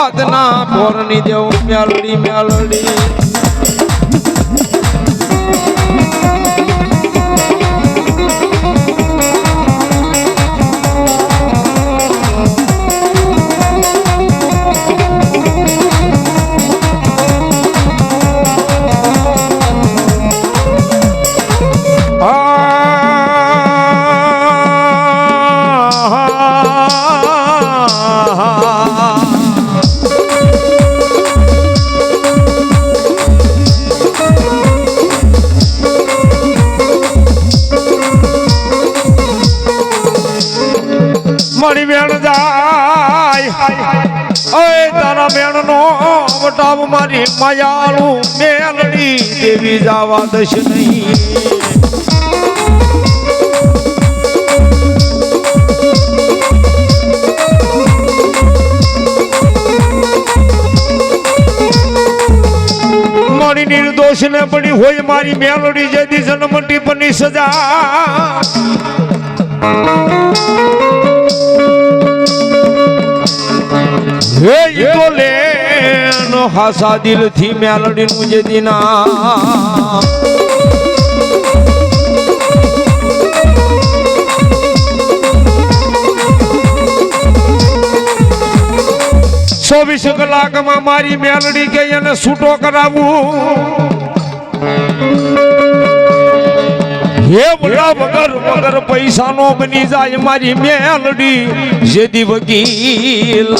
ના પોરની દેવ મેલડી મેલડી ઓય તારા બેન નો વટાવ મારી માયાળુ મેલડી દેવી જાવા દશ નહીં. મારી નિર્દોષ ને પડી હોય મારી મેલડી જેથી જન્મટી પરની સજા. હે ઈ તો લેનો હાસા દિલથી મેલડીનું જે દિના. ચોવીસ કલાકમાં મારી મેલડી કે એને છૂટો કરાવું. હે બોલા વગર વગર પૈસાનો બની જાય મારી મેલડી. જેદી વકીલ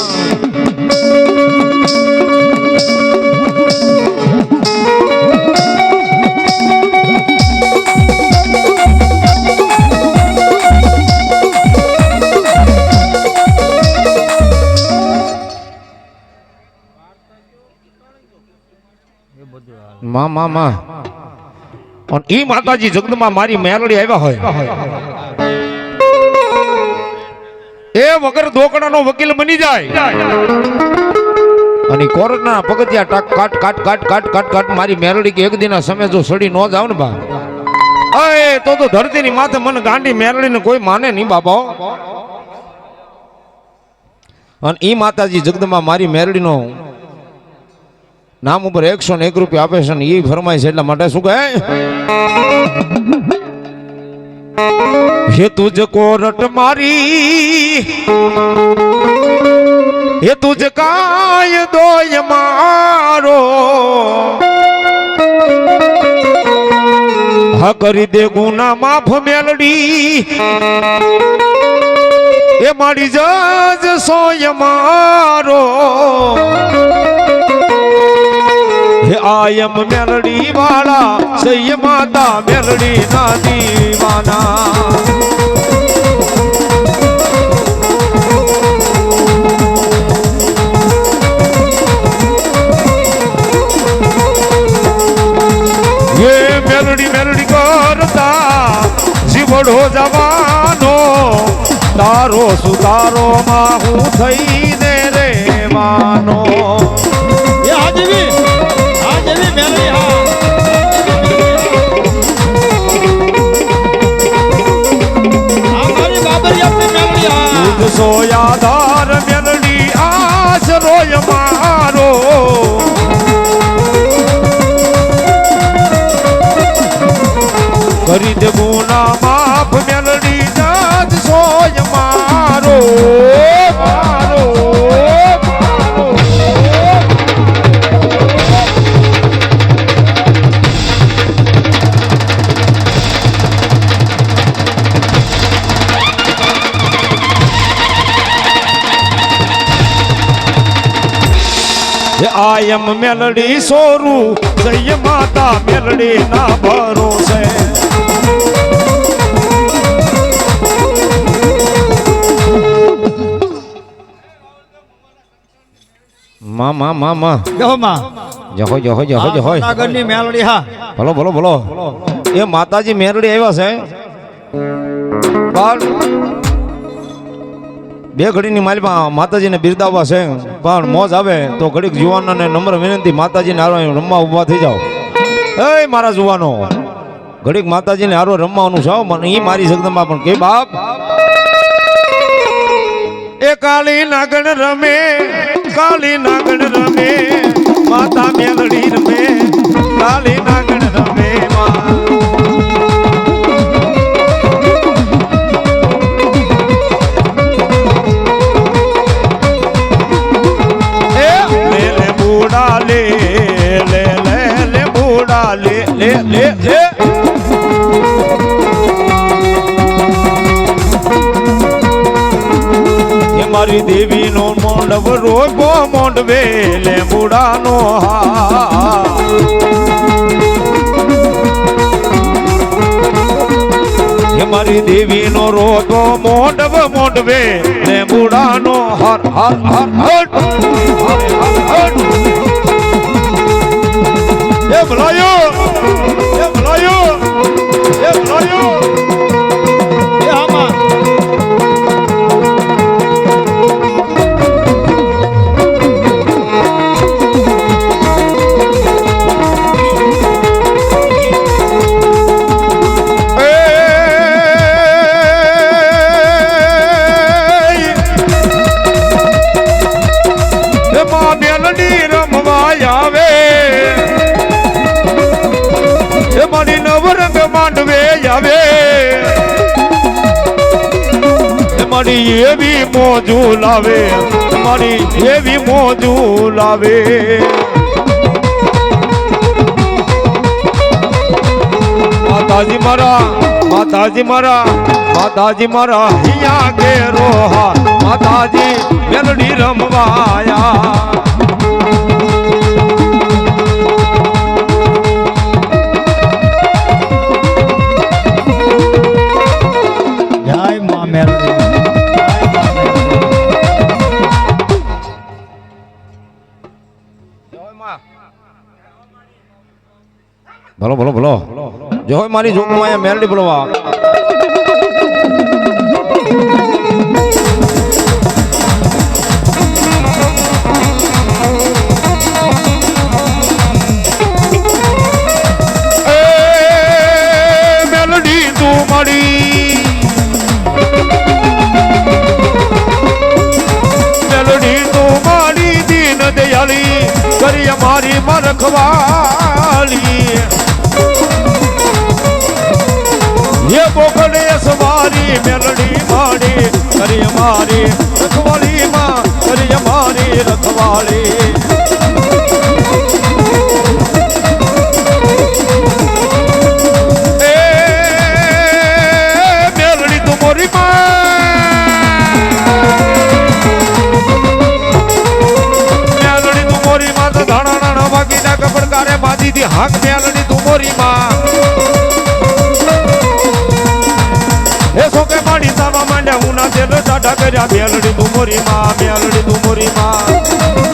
માં માં માં. અને ઈ માતાજી જગદમાં મારી મેલડી આવ્યા હોય. એ વગર દોકડાનો વકીલ બની જાય. અને કોર્ટના પગથિયા ટાક કાટ કાટ કાટ કાટ કાટ કાટ મારી મેરડી કે એક દિના સમય જો સડી ન જાવ ને બા. એ તો તો ધરતીની માથે મને ગાંડી મેલડીને કોઈ માને નહીં બાબા અને ઈ માતાજી જગદમાં મારી મેરડીનો નામ ઉપર એકસો ને એક રૂપિયા આપે છે ને એ ફરમાય છે એટલા માટે શું કહે? હે તુજ કોરટ મારી, હે તુજ કાય દોય મારો. હા, કરી દે ગુના માફ મેલડી, એ મારી જજ સોય મારો. હે આયમ મેલડી વાળા સૈય માતા મેલડી ના દીવાના એ મેલડી મેલડી કરતા જીવડો જવાનો, તારો સુતારો માં હું થઈને રેવાનો સોયાદાર મેલડી આશરોય મારો. કરી દેવું ગુના આયમ મેલડી સોરું જય માતા મેલડી ના ભરોસે મામા મા મા મા કહો માં. જહો જહો જહો જહો નાગરની મેલડી હા. બોલો બોલો બોલો. એ માતાજી મેરડી આવ્યા છે. પણ બે ઘડીની માલમાં માતાજીને બિરદાવવા છે. પણ મોજ આવે તો ઘડીક જુવાનોને નમ્ર વિનંતી માતાજીને હારો રમવા ઊભા થઈ જાઓ. એ મારા જુવાનો, ઘડીક માતાજીને હારો રમવાનું છે મને એ મારી જગદંબા પણ કે બાપ, એ કાળી નાગણ રમે, કાલી નાગણ રમે, માતા મેલડી રમે, કાલી નાગણ રમે, માં એ દેવી દેવીનો મોંડવ રોગો મોંડવે લે બુડાનો હા મારી દેવીનો રોગો મોંડવ મોંડવે લે બુડાનો હર હર હર. હર હર હર. એ ભલાયો મારી એવી મોજુ લાવે, મારી એવી મોજુ લાવે. માતાજી મારા માતાજી મારા માતાજી મારા, અહીંયા ઘેરો હા. માતાજી મેલડી રમવાયા. જો મારી જોગમાં અહીંયા મેલડી બોલવા. કરી અમારી મરખવાલી સોકે માડી સાવા માંડ્યા, હું ના તેલ સાડા કર્યા, બેલડી તું મોરી માં બેલડી તું મોરી માં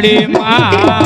મેલડી માં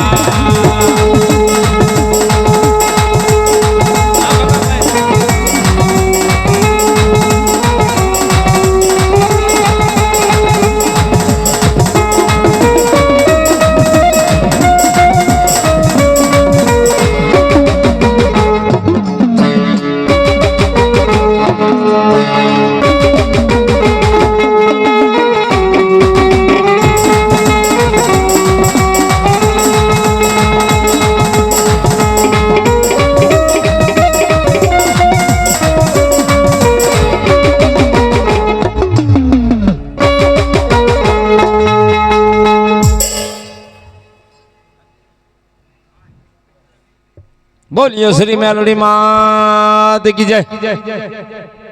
બોલીએ શ્રી મેલડી માત કી જય.